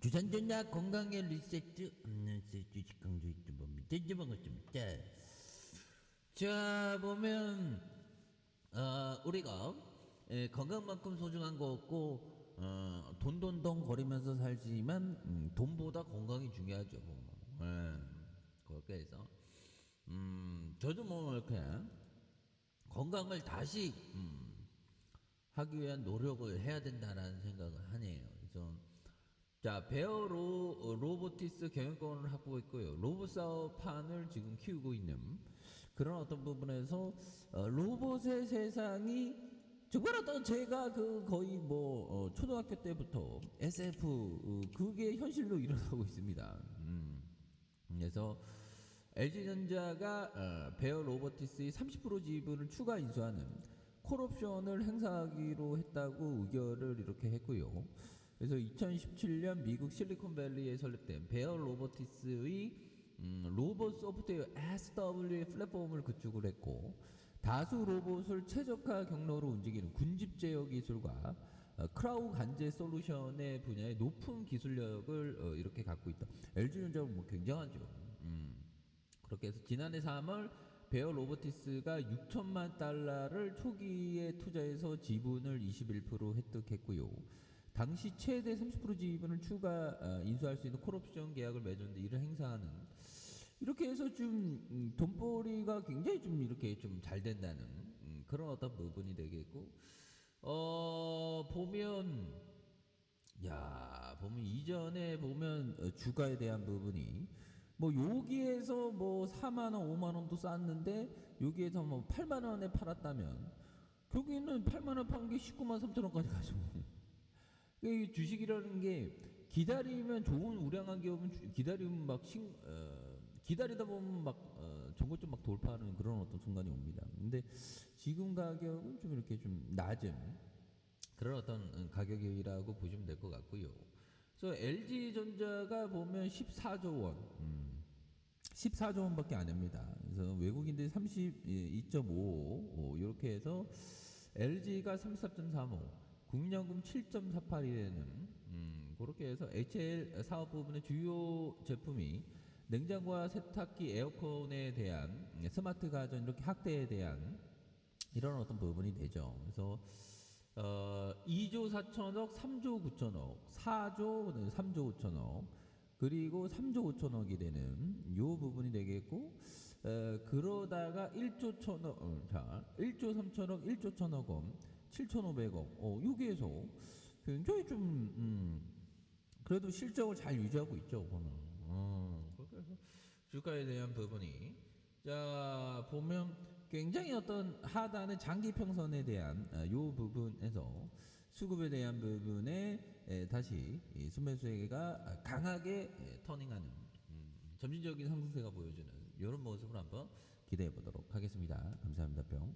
주산전자 건강의 리세트 없는스 주식 강조 유튜버입니다. 이제 반갑습니다. 자 보면 어, 우리가 에, 건강만큼 소중한 거 없고 어, 돈돈돈 거리면서 살지만 음, 돈보다 건강이 중요하죠. 예, 그렇게 해서 음, 저도 뭐 이렇게 건강을 다시 음, 하기 위한 노력을 해야 된다라는 생각을 하네요. 그래서 자 베어 로, 로보티스 경영권을 확보했고요. 로봇 사업판을 지금 키우고 있는 그런 어떤 부분에서 어, 로봇의 세상이 정말 어떤 제가 그 거의 뭐 어, 초등학교 때부터 SF 어, 그게 현실로 일어나고 있습니다. 음. 그래서 LG전자가 어, 베어 로보티스의 30% 지분을 추가 인수하는 콜옵션을 행사하기로 했다고 의결을 이렇게 했고요. 그래서 2017년 미국 실리콘밸리에 설립된 베어 로보티스의 음, 로봇 소프트웨어 SW 플랫폼을 구축을 했고 다수 로봇을 최적화 경로로 움직이는 군집 제어 기술과 어, 크라우 간제 솔루션의 분야에 높은 기술력을 어, 이렇게 갖고 있다. LG전자는 뭐 굉장하죠. 음. 그렇게 해서 지난해 3월 베어 로보티스가 6천만 달러를 초기에 투자해서 지분을 21% 획득했고요. 당시 최대 30% 지분을 추가 어, 인수할 수 있는 콜옵션 계약을 맺었는데 이를 행사하는 이렇게 해서 좀 음, 돈벌이가 굉장히 좀 이렇게 좀 잘 된다는 음, 그런 어떤 부분이 되겠고 어 보면 야 보면 이전에 보면 어, 주가에 대한 부분이 뭐 여기에서 뭐 4만 원, 5만 원도 쌌는데 여기에서 뭐 8만 원에 팔았다면 거기는 8만 원 판 게 19만 3천 원까지 가죠. 이 주식이라는 게 기다리면 좋은 우량한 기업은 주- 기다리면 막 신, 어, 기다리다 보면 막 어, 정고점 막 돌파하는 그런 어떤 순간이 옵니다. 근데 지금 가격은 좀 이렇게 좀 낮은 그런 어떤 가격이라고 보시면 될 것 같고요. 그래서 LG 전자가 보면 14조 원, 음, 14조 원밖에 안 합니다. 그래서 외국인들이 32.5 이렇게 해서 LG가 34.35, 국민연금 7.48이라는 음, 그렇게 해서 HL 사업 부분의 주요 제품이 냉장고와 세탁기, 에어컨에 대한 스마트 가전 이렇게 확대에 대한 이런 어떤 부분이 되죠. 그래서 어, 2조 4천억, 3조 9천억, 4조, 그다음에 3조 5천억, 그리고 3조 5천억이 되는 요 부분이 되겠고, 어, 그러다가 1조 천억, 어, 자, 1조 3천억, 1조 천억 원, 7,500억, 어, 여기에서 굉장히 좀, 음, 그래도 실적을 잘 유지하고 있죠, 그거는. 어, 그래서 주가에 대한 부분이. 자, 보면 굉장히 어떤 하단의 장기 평선에 대한 아, 요 부분에서 수급에 대한 부분에 에, 다시 이 순매수세가 강하게 에, 터닝하는 음, 점진적인 상승세가 보여주는 이런 모습을 한번 기대해 보도록 하겠습니다. 감사합니다. 뿅.